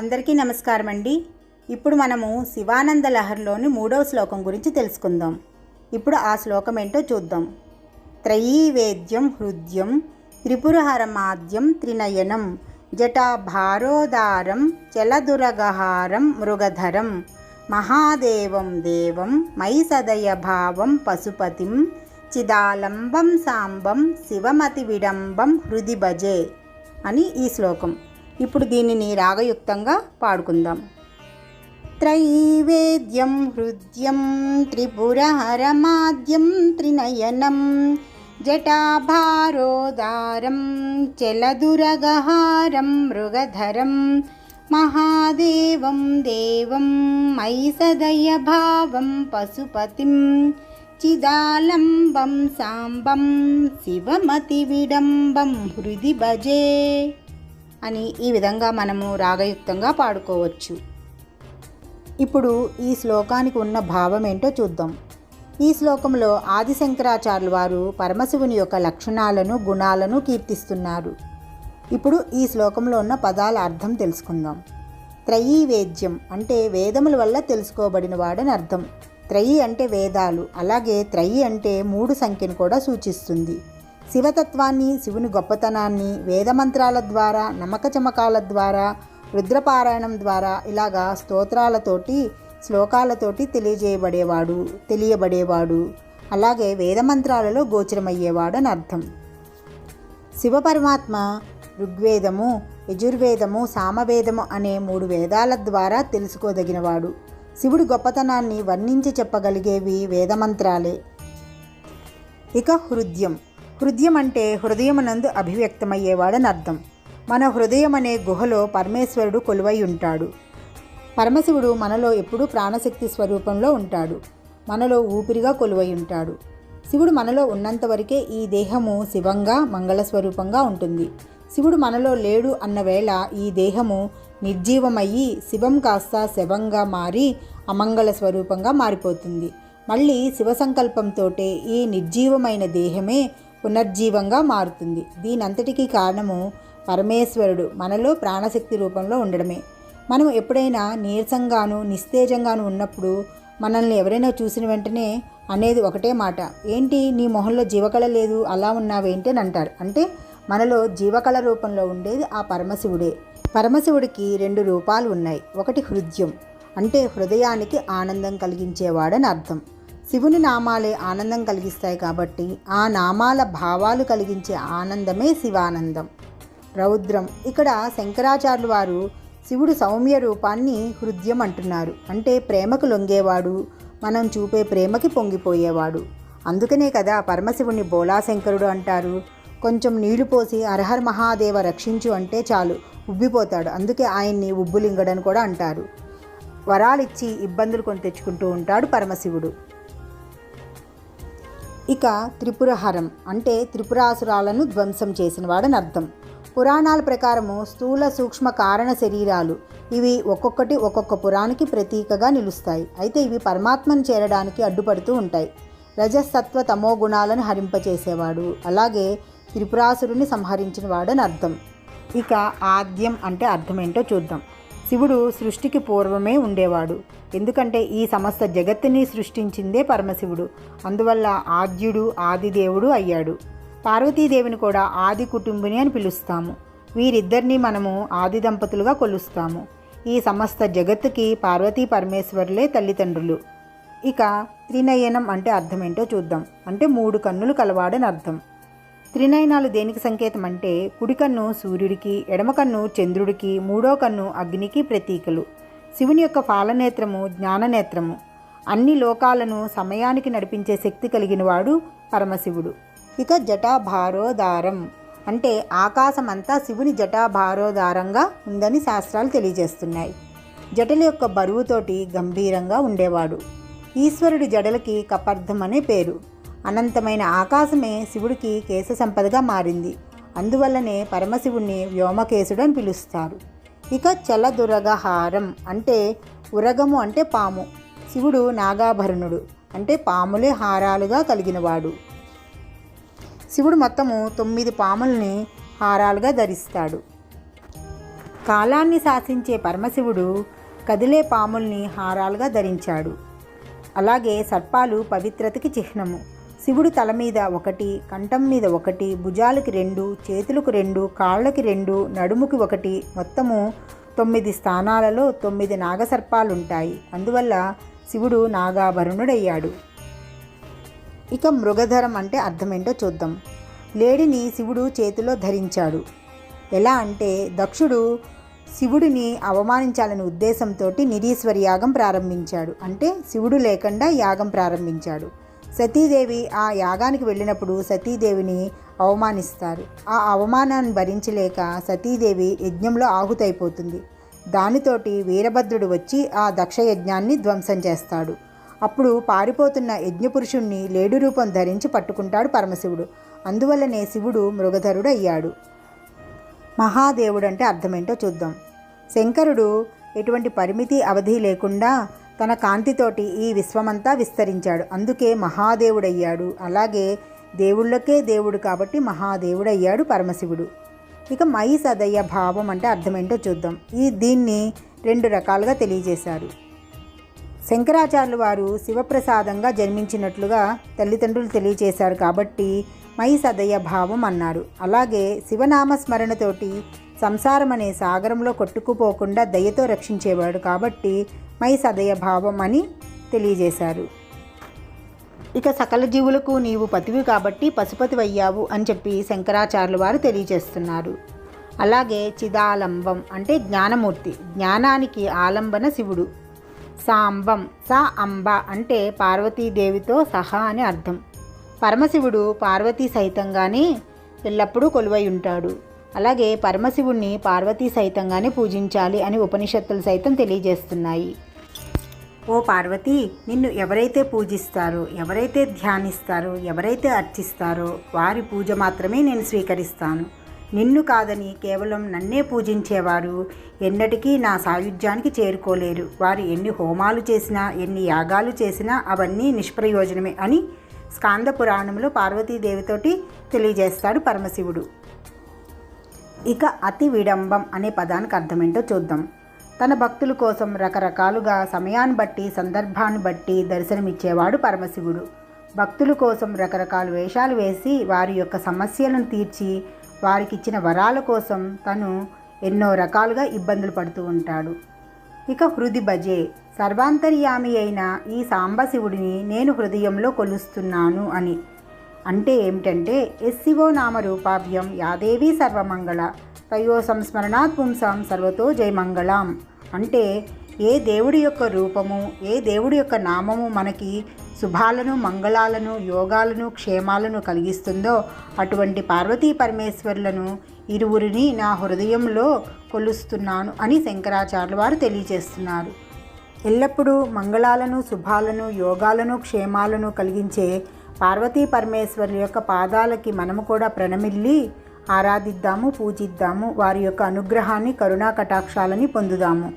అందరికీ నమస్కారం అండి. ఇప్పుడు మనము శివానంద లహర్లోని మూడవ శ్లోకం గురించి తెలుసుకుందాం. ఇప్పుడు ఆ శ్లోకం ఏంటో చూద్దాం. త్రయీవేద్యం హృద్యం త్రిపురహరమాద్యం త్రినయనం జటాభారోదారం చలదురగహారం మృగధరం మహాదేవం దేవం మై సదయ భావం పశుపతిం చిదాలంబం సాంబం శివమతి విడంబం హృది భజే అని ఈ శ్లోకం. ఇప్పుడు దీనిని రాగయుక్తంగా పాడుకుందాం. త్రైవేద్యం హృద్యం త్రిపురహరమాద్యం త్రినయనం జటాభారోదారం చలదురగహారం మృగధరం మహాదేవం దేవం మయి సదయభావం పశుపతిం చిదాలంబం సాంబం శివమతి విడంబం హృది భజే. అని ఈ విధంగా మనము రాగయుక్తంగా పాడుకోవచ్చు. ఇప్పుడు ఈ శ్లోకానికి ఉన్న భావం ఏంటో చూద్దాం. ఈ శ్లోకంలో ఆదిశంకరాచార్యుల వారు పరమశివుని యొక్క లక్షణాలను గుణాలను కీర్తిస్తున్నారు. ఇప్పుడు ఈ శ్లోకంలో ఉన్న పదాల అర్థం తెలుసుకుందాం. త్రయీ వేద్యం అంటే వేదముల వల్ల తెలుసుకోబడిన వాడని అర్థం. త్రయి అంటే వేదాలు అలాగే త్రయి అంటే మూడు సంఖ్యను కూడా సూచిస్తుంది. శివతత్వాన్ని శివుని గొప్పతనాన్ని వేదమంత్రాల ద్వారా నమ్మక చమకాల ద్వారా రుద్రపారాయణం ద్వారా ఇలాగా స్తోత్రాలతోటి శ్లోకాలతోటి తెలియజేయబడేవాడు తెలియబడేవాడు. అలాగే వేదమంత్రాలలో గోచరమయ్యేవాడు అని అర్థం. శివపరమాత్మ ఋగ్వేదము యజుర్వేదము సామవేదము అనే మూడు వేదాల ద్వారా తెలుసుకోదగినవాడు. శివుడి గొప్పతనాన్ని వర్ణించి చెప్పగలిగేవి వేదమంత్రాలే. ఇక హృదయం. హృదయం అంటే హృదయమునందు అభివ్యక్తమయ్యేవాడని అర్థం మన హృదయం అనే గుహలో పరమేశ్వరుడు కొలువై ఉంటాడు. పరమశివుడు మనలో ఎప్పుడూ ప్రాణశక్తి స్వరూపంలో ఉంటాడు. మనలో ఊపిరిగా కొలువై ఉంటాడు. శివుడు మనలో ఉన్నంత వరకే ఈ దేహము శివంగా మంగళ స్వరూపంగా ఉంటుంది. శివుడు మనలో లేడు అన్న వేళ ఈ దేహము నిర్జీవమయ్యి శివం కాస్త శవంగా మారి అమంగళ స్వరూపంగా మారిపోతుంది. మళ్ళీ శివ సంకల్పంతో ఈ నిర్జీవమైన దేహమే పునర్జీవంగా మారుతుంది. దీనంతటికీ కారణము పరమేశ్వరుడు మనలో ప్రాణశక్తి రూపంలో ఉండడమే. మనం ఎప్పుడైనా నీరసంగాను నిస్తేజంగాను ఉన్నప్పుడు మనల్ని ఎవరైనా చూసిన వెంటనే అనేది ఒకటే మాట. ఏంటి? నీ మొహంలో జీవకళ లేదు అలా ఉన్నావేంటి అని అంటారు. అంటే మనలో జీవకళ రూపంలో ఉండేది ఆ పరమశివుడే. పరమశివుడికి రెండు రూపాలు ఉన్నాయి. ఒకటి హృదయం. అంటే హృదయానికి ఆనందం కలిగించేవాడని అర్థం. శివుని నామాలే ఆనందం కలిగిస్తాయి కాబట్టి ఆ నామాల భావాలు కలిగించే ఆనందమే శివానందం. రౌద్రం. ఇక్కడ శంకరాచార్యులు వారు శివుడు సౌమ్య రూపాన్ని హృదయం అంటున్నారు. అంటే ప్రేమకు లొంగేవాడు మనం చూపే ప్రేమకి పొంగిపోయేవాడు. అందుకనే కదా పరమశివుని బోలాశంకరుడు అంటారు. కొంచెం నీళ్ళు పోసి అర్హర్ మహాదేవ రక్షించు అంటే చాలు ఉబ్బిపోతాడు. అందుకే ఆయన్ని ఉబ్బులింగడని కూడా అంటారు. వరాలిచ్చి ఇబ్బందులు కొని తెచ్చుకుంటూ ఉంటాడు పరమశివుడు. ఇక త్రిపురహరం అంటే త్రిపురాసురాలను ధ్వంసం చేసినవాడని అర్థం. పురాణాల ప్రకారము స్థూల సూక్ష్మ కారణ శరీరాలు ఇవి ఒక్కొక్కటి ఒక్కొక్క పురానికి ప్రతీకగా నిలుస్తాయి. అయితే ఇవి పరమాత్మను చేరడానికి అడ్డుపడుతూ ఉంటాయి. రజసత్వ తమో గుణాలను హరింపచేసేవాడు. అలాగే త్రిపురాసురుని సంహరించిన వాడని అర్థం. ఇక ఆద్యం అంటే అర్థమేంటో చూద్దాం. శివుడు సృష్టికి పూర్వమే ఉండేవాడు. ఎందుకంటే ఈ సమస్త జగత్తుని సృష్టించిందే పరమశివుడు. అందువల్ల ఆద్యుడు ఆదిదేవుడు అయ్యాడు. పార్వతీదేవిని కూడా ఆది కుటుంబిని అని పిలుస్తాము. వీరిద్దరిని మనము ఆది దంపతులుగా కొలుస్తాము. ఈ సమస్త జగత్తుకి పార్వతీ పరమేశ్వరులే తల్లిదండ్రులు. ఇక త్రినయనం అంటే అర్థమేంటో చూద్దాం. అంటే మూడు కన్నులు కలవాడని అర్థం. త్రినయనాలు దేనికి సంకేతం అంటే కుడికన్ను సూర్యుడికి ఎడమకన్ను చంద్రుడికి మూడో కన్ను అగ్నికి ప్రతీకలు. శివుని యొక్క ఫాలనేత్రము జ్ఞాననేత్రము. అన్ని లోకాలను సమయానికి నడిపించే శక్తి కలిగినవాడు పరమశివుడు. ఇక జటాభారోదారం. అంటే ఆకాశమంతా శివుని జటాభారోదారంగా ఉందని శాస్త్రాలు తెలియజేస్తున్నాయి. జటల యొక్క బరువుతోటి గంభీరంగా ఉండేవాడు. ఈశ్వరుడి జడలకి కపర్ధం అనే పేరు. అనంతమైన ఆకాశమే శివుడికి కేశ సంపదగా మారింది. అందువల్లనే పరమశివుణ్ణి వ్యోమకేశుడు అని పిలుస్తారు. ఇక చలదురగహారం అంటే ఉరగము అంటే పాము. శివుడు నాగాభరణుడు అంటే పాములే హారాలుగా కలిగినవాడు. శివుడు మొత్తము తొమ్మిది పాముల్ని హారాలుగా ధరిస్తాడు. కాలాన్ని శాసించే పరమశివుడు కదిలే పాముల్ని హారాలుగా ధరించాడు. అలాగే సర్పాలు పవిత్రతకి చిహ్నము. శివుడు తల మీద ఒకటి కంఠం మీద ఒకటి భుజాలకి రెండు చేతులకు రెండు కాళ్ళకి రెండు నడుముకి ఒకటి మొత్తము తొమ్మిది స్థానాలలో తొమ్మిది నాగసర్పాలుంటాయి. అందువల్ల శివుడు నాగాభరణుడయ్యాడు. ఇక మృగధరం అంటే అర్థమేంటో చూద్దాం. లేడిని శివుడు చేతిలో ధరించాడు. ఎలా అంటే దక్షుడు శివుడిని అవమానించాలనే ఉద్దేశంతో నిరీశ్వరి యాగం ప్రారంభించాడు. అంటే శివుడు లేకుండా యాగం ప్రారంభించాడు. సతీదేవి ఆ యాగానికి వెళ్ళినప్పుడు సతీదేవిని అవమానిస్తారు. ఆ అవమానాన్ని భరించలేక సతీదేవి యజ్ఞంలో ఆహుతైపోతుంది. దానితోటి వీరభద్రుడు వచ్చి ఆ దక్ష యజ్ఞాన్ని ధ్వంసం చేస్తాడు. అప్పుడు పారిపోతున్న యజ్ఞపురుషుణ్ణి లేడు రూపం ధరించి పట్టుకుంటాడు పరమశివుడు. అందువల్లనే శివుడు మృగధరుడు అయ్యాడు మహాదేవుడు అంటే అర్థమేంటో చూద్దాం. శంకరుడు ఎటువంటి పరిమితి అవధి లేకుండా తన కాంతితోటి ఈ విశ్వమంతా విస్తరించాడు. అందుకే మహాదేవుడయ్యాడు. అలాగే దేవుళ్ళకే దేవుడు కాబట్టి మహాదేవుడయ్యాడు పరమశివుడు. ఇక మై సదయ్య భావం అంటే అర్థమేంటో చూద్దాం. ఈ దీన్ని రెండు రకాలుగా తెలియజేశారు. శంకరాచార్యులు వారు శివప్రసాదంగా జన్మించినట్లుగా తల్లిదండ్రులు తెలియజేశారు కాబట్టి మై సదయ భావం అన్నారు. అలాగే శివనామస్మరణతోటి సంసారం అనే సాగరంలో కొట్టుకుపోకుండా దయతో రక్షించేవాడు కాబట్టి మై సదయ భావం అని తెలియజేశారు. ఇక సకల జీవులకు నీవు పతివి కాబట్టి పశుపతి అయ్యావు అని చెప్పి శంకరాచార్యుల వారు తెలియజేస్తున్నారు. అలాగే చిదాలంబం అంటే జ్ఞానమూర్తి జ్ఞానానికి ఆలంబన శివుడు. సాంబం సా అంబ అంటే పార్వతీదేవితో సహా అని అర్థం. పరమశివుడు పార్వతీ సహితంగానే ఎల్లప్పుడూ కొలువై ఉంటాడు. అలాగే పరమశివుణ్ణి పార్వతీ సైతంగానే పూజించాలి అని ఉపనిషత్తులు సైతం తెలియజేస్తున్నాయి. ఓ పార్వతి నిన్ను ఎవరైతే పూజిస్తారో ఎవరైతే ధ్యానిస్తారో ఎవరైతే అర్చిస్తారో వారి పూజ మాత్రమే నేను స్వీకరిస్తాను. నిన్ను కాదని కేవలం నన్నే పూజించేవారు ఎన్నటికీ నా సాయుధ్యానికి చేరుకోలేరు. వారు ఎన్ని హోమాలు చేసినా ఎన్ని యాగాలు చేసినా అవన్నీ నిష్ప్రయోజనమే అని స్కాంద పురాణంలో పార్వతీదేవితోటి తెలియజేస్తాడు పరమశివుడు. ఇక అతి విడంబం అనే పదానికి అర్థమేంటో చూద్దాం. తన భక్తుల కోసం రకరకాలుగా సమయాన్ని బట్టి సందర్భాన్ని బట్టి దర్శనమిచ్చేవాడు పరమశివుడు. భక్తుల కోసం రకరకాల వేషాలు వేసి వారి యొక్క సమస్యలను తీర్చి వారికి ఇచ్చిన వరాల కోసం తను ఎన్నో రకాలుగా ఇబ్బందులు పడుతూ ఉంటాడు. ఇక హృది భజే సర్వాంతర్యామి అయిన ఈ సాంబశివుడిని నేను హృదయంలో కొలుస్తున్నాను అని. అంటే ఏమిటంటే ఎస్సివో నామ రూపాభ్యం యాదేవి సర్వమంగళ తయో సంస్మరణాత్ పుంసాం సర్వతో జయమంగళం అంటే ఏ దేవుడి యొక్క రూపము ఏ దేవుడి యొక్క నామము మనకి శుభాలను మంగళాలను యోగాలను క్షేమాలను కలిగిస్తుందో అటువంటి పార్వతీ పరమేశ్వరులను ఇరువురిని నా హృదయంలో కొలుస్తున్నాను అని శంకరాచార్యుల వారు తెలియజేస్తున్నారు. ఎల్లప్పుడూ మంగళాలను శుభాలను యోగాలను క్షేమాలను కలిగించే పార్వతీ పరమేశ్వరుల యొక్క పాదాలకి మనము కూడా ప్రణమిల్లి ఆరాధిద్దాము పూజిద్దాము వారి యొక్క అనుగ్రహాన్ని కరుణా కటాక్షాలని పొందుదాము.